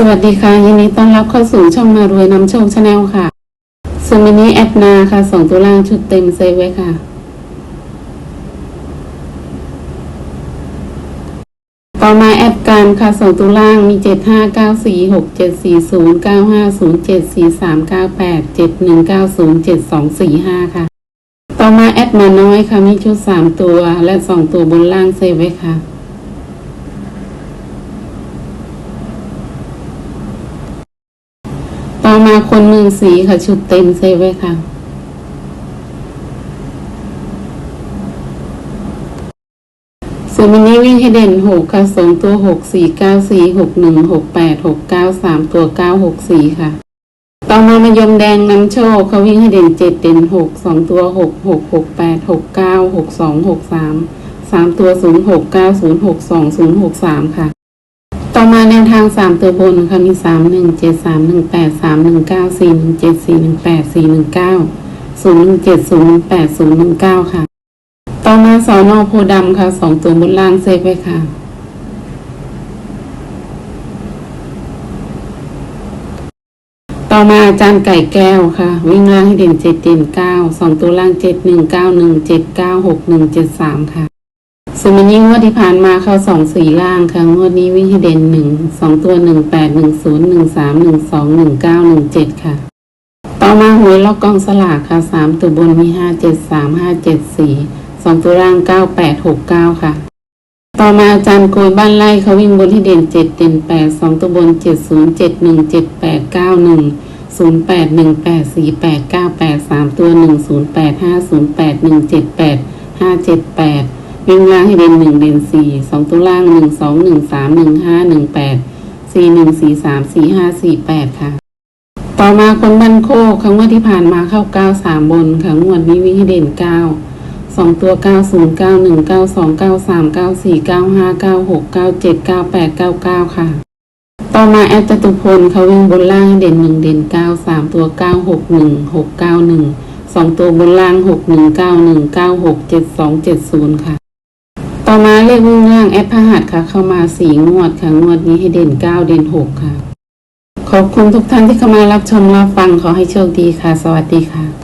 สวัสดีค่ะ ยินดีต้อนรับเข้าสู่ช่องมารวยนำโชคชาแนลค่ะส่วนวันนี้แอดนาค่ะสองตัวล่างชุดเต็มเซฟไว้ค่ะ ต่อมาแอดการค่ะสองตัวล่างมีเจ็ดห้าเก้าสี่หกเจ็ดสี่ศูนย์เก้าห้าศูนย์เจ็ดสี่สามเก้าแปดเจ็ดหนึ่งเก้าศูนย์เจ็ดสองสี่ห้าค่ะ ต่อมาแอดมาน้อยค่ะมีชุดสามตัวและสองตัวบนล่างเซฟไว้ค่ะ มาคนเมืองสีค่ะ ชุดเต็มเซฟไว้ค่ะส่วนวันนี้วิ่งให้เด่นหกค่ะสองตัวหกสี่เก้าสี่หกหนึ่งหกแปดหกเก้าสามตัวเก้าหกสี่ค่ะ ต่อมามายมแดงนำโชคเขาวิ่งให้เด่นเจ็ดเด่นหกสองตัวหกหกหกแปดหกเก้าหกสองหกสามสามตัวศูนย์หกเก้าศูนย์หกสองศูนย์หกสามค่ะ แนวทางสามตัวบนค่ะมีสามหนึ่งเจ็ดสามหนึ่งแปดสามหนึ่งเก้าสี่หนึ่งเจ็ดสี่หนึ่งแปดสี่หนึ่งเก้าศูนย์หนึ่งเจ็ดศูนย์หนึ่งแปดศูนย์หนึ่งเก้าค่ะ ต่อมาสอนอโพรดำค่ะสองตัวบนล่างเซฟไว้ค่ะต่อมาอาจารย์ไก่แก้วค่ะ วิ่งล่างให้เด่นเจ็ดเด่นเก้าสองตัวล่างเจ็ดหนึ่งเก้าหนึ่งเจ็ดเก้าหกหนึ่งเจ็ดสามค่ะ ส่วนวันนี้งวดที่ผ่านมาเข้าสองสี่ล่างค่ะงวดนี้วิ่งให้เด่นหนึ่งสองตัวหนึ่งแปดหนึ่งศูนย์หนึ่งสามหนึ่งสองหนึ่งเก้าหนึ่งเจ็ดค่ะ ต่อมาหวยล็อกกองสลากค่ะสามตัวบนมีห้าเจ็ดสามห้าเจ็ดสี่สองตัวล่างเก้าแปดหกเก้าค่ะ ต่อมาอาจารย์โกยบ้านไร่เขาวิ่งบนให้เด่นเจ็ดเด่นแปดสองตัวบนเจ็ดศูนย์เจ็ดหนึ่งเจ็ดแปดเก้าหนึ่งศูนย์แปดหนึ่งแปดสี่แปดเก้าแปดสามตัวหนึ่งศูนย์แปดห้าศูนย์แปดหนึ่งเจ็ดแปดห้าเจ็ดแปด วิ่งล่างให้เด่นหนึ่งเด่นสี่สองตัวล่างหนึ่งสองหนึ่งสามหนึ่งห้าหนึ่งแปดสี่หนึ่งสี่สามสี่ห้าสี่แปดค่ะ ต่อมาคนบันโคกครั้งว่าที่ผ่านมาเข้าเก้าสามบนค่ะงวดนี้วิ่งให้เด่นเก้าสองตัวเก้าศูนย์เก้าหนึ่งเก้าสองเก้าสามเก้าสี่เก้าห้าเก้าหกเก้าเจ็ดเก้าแปดเก้าเก้าค่ะ ต่อมาแอดจตุพลเขาวิ่งบนล่างให้เด่นหนึ่งเด่นเก้าสามตัวเก้าหกหนึ่งหกเก้าหนึ่งสองตัวบนล่างหกหนึ่งเก้าหนึ่งเก้าหกเจ็ดสองเจ็ดศูนย์ค่ะ ต่อมาเลขวิ่งล่างแอดพหัสค่ะ เข้ามาสี่งวดค่ะ งวดนี้ให้เด่นเก้าเด่นหกค่ะ ขอบคุณทุกท่านที่เข้ามารับชมรับฟังขอให้โชคดีค่ะ สวัสดีค่ะ